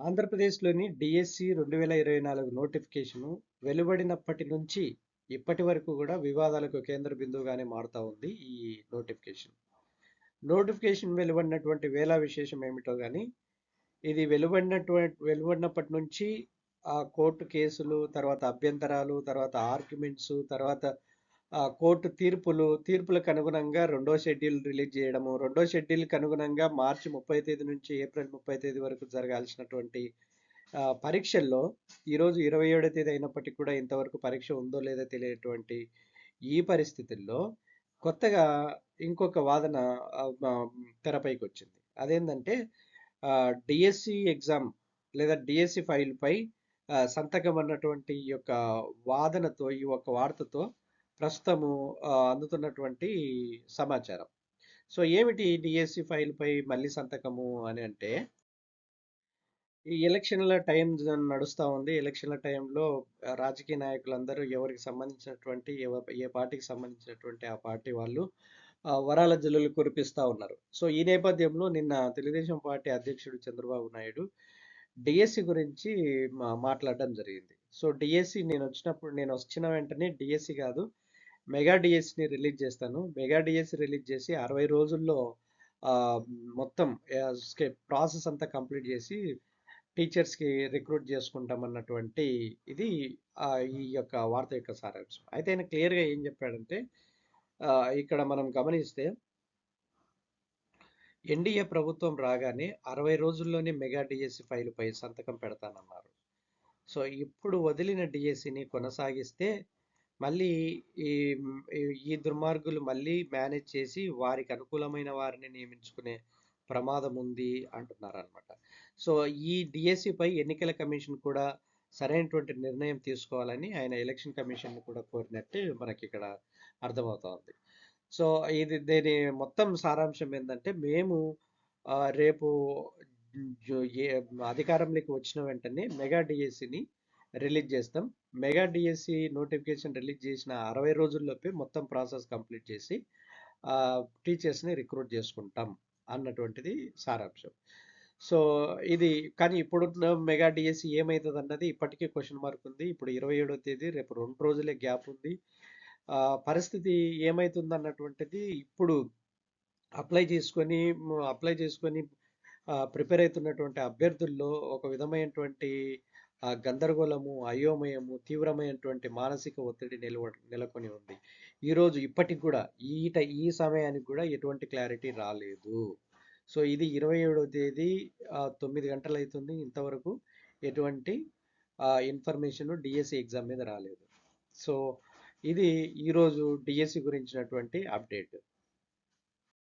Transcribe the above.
ఆంధ్రప్రదేశ్‌లోని DSC 2024 notification వెలువడినప్పటి నుంచి ఇప్పటి వరకు కూడా వివాదాలకు కేంద్ర బిందువుగానే మారుతా ఉంది ఈ నోటిఫికేషన్. నోటిఫికేషన్ వెలువడినటువంటి వేళ విశేషం ఏమిటో కానీ ఇది వెలువడినటువంటి వెలువడినప్పటి నుంచి ఆ కోర్టు కేసులు, తర్వాత అభ్యంతరాలు, తర్వాత ఆర్గ్యుమెంట్సు, తర్వాత కోర్టు తీర్పులు, తీర్పులకు అనుగుణంగా రెండో షెడ్యూల్ రిలీజ్ చేయడము రెండో షెడ్యూల్‌కి అనుగుణంగా మార్చి 30 తేదీ నుంచి ఏప్రిల్ 30 తేదీ వరకు జరగాల్సినటువంటి పరీక్షల్లో ఈరోజు 27 తేదీ అయినప్పటికీ కూడా ఇంతవరకు పరీక్ష ఉందో లేదో తెలియనటువంటి ఈ పరిస్థితుల్లో కొత్తగా ఇంకొక వాదన తెరపైకి వచ్చింది అదేంటంటే డిఎస్సి ఎగ్జామ్ లేదా డిఎస్సి ఫైల్‌పై సంతకం అన్నటువంటి ఈ యొక్క వాదనతో, ఈ యొక్క వార్తతో ప్రస్తుతము అందుతున్నటువంటి సమాచారం. సో, ఏమిటి డిఎస్సి ఫైల్‌పై మళ్ళీ సంతకము అని అంటే ఈ ఎలక్షన్‌ల టైం నడుస్తూ ఉంది. ఎలక్షన్‌ల టైంలో రాజకీయ నాయకులందరూ ఎవరికి సంబంధించినటువంటి ఏ పార్టీకి సంబంధించినటువంటి ఆ పార్టీ వాళ్ళు వరాల జల్లులు కురిపిస్తా ఉన్నారు. సో, ఈ నేపథ్యంలో నిన్న తెలుగుదేశం పార్టీ అధ్యక్షుడు చంద్రబాబు నాయుడు డిఎస్సి గురించి మాట్లాడడం జరిగింది. సో, డిఎస్సి నేను వచ్చినప్పుడు నేను వచ్చిన వెంటనే డిఎస్సి కాదు మెగా డిఎస్ని రిలీజ్ చేస్తాను మెగా డిఎస్ రిలీజ్ చేసి అరవై రోజుల్లో మొత్తం ప్రాసెస్ అంతా కంప్లీట్ చేసి టీచర్స్‌కి రిక్రూట్ జేసుకుంటామన్నటువంటి ఇది ఈ యొక్క వార్త యొక్క సారాంశం. అయితే ఆయన క్లియర్‌గా ఏం చెప్పాడంటే ఇక్కడ మనం గమనిస్తే ఎన్డీఏ ప్రభుత్వం రాగానే 60 రోజుల్లోనే మెగా డిఎస్సి ఫైల్‌పై సంతకం పెడతానన్నారు. సో, ఇప్పుడు వదిలిన డిఎస్సిని కొనసాగిస్తే మళ్ళీ ఈ ఈ దుర్మార్గులు మళ్ళీ మేనేజ్ చేసి వారికి అనుకూలమైన వారిని నియమించుకునే ప్రమాదం ఉంది అంటున్నారనమాట. సో, ఈ డిఎస్సిపై ఎన్నికల కమిషన్ కూడా సరైనటువంటి నిర్ణయం తీసుకోవాలని ఆయన ఎలక్షన్ కమిషన్‌ని కూడా కోరినట్టు మనకి ఇక్కడ అర్థమవుతోంది సో, ఇది దీని మొత్తం సారాంశం ఏంటంటే మేము రేపు అధికారంలోకి వచ్చిన వెంటనే మెగా డిఎస్సిని రిలీజ్ చేస్తాం మెగా డిఎస్సి నోటిఫికేషన్ రిలీజ్ చేసిన అరవై రోజుల్లోపే మొత్తం ప్రాసెస్ కంప్లీట్ చేసి టీచర్స్‌ని రిక్రూట్ చేసుకుంటాం అన్నటువంటిది సారాంశం. సో, ఇది కానీ ఇప్పుడున్న మెగా డిఎస్సి ఏమవుతుంది అన్నది ఇప్పటికే క్వశ్చన్ మార్క్ ఉంది. ఇప్పుడు 27వ తేదీ రేపు రెండు రోజులే గ్యాప్ ఉంది. పరిస్థితి పరిస్థితి ఏమైతుందన్నటువంటిది ఇప్పుడు అప్లై చేసుకొని అప్లై చేసుకొని ప్రిపేర్ అవుతున్నటువంటి అభ్యర్థుల్లో ఒక విధమైనటువంటి ఆ గందరగోళము, అయోమయము, తీవ్రమైనటువంటి మానసిక ఒత్తిడి నిలవ నెలకొని ఉంది. ఈరోజు ఇప్పటికి కూడా ఈట ఈ సమయానికి కూడా ఎటువంటి క్లారిటీ రాలేదు. సో, ఇది 27వ తేదీ తొమ్మిది గంటలు అవుతుంది ఇంతవరకు ఎటువంటి ఇన్ఫర్మేషన్ డిఎస్సి ఎగ్జామ్ మీద రాలేదు. సో, ఇది ఈరోజు డీఎస్సీ గురించినటువంటి అప్డేట్.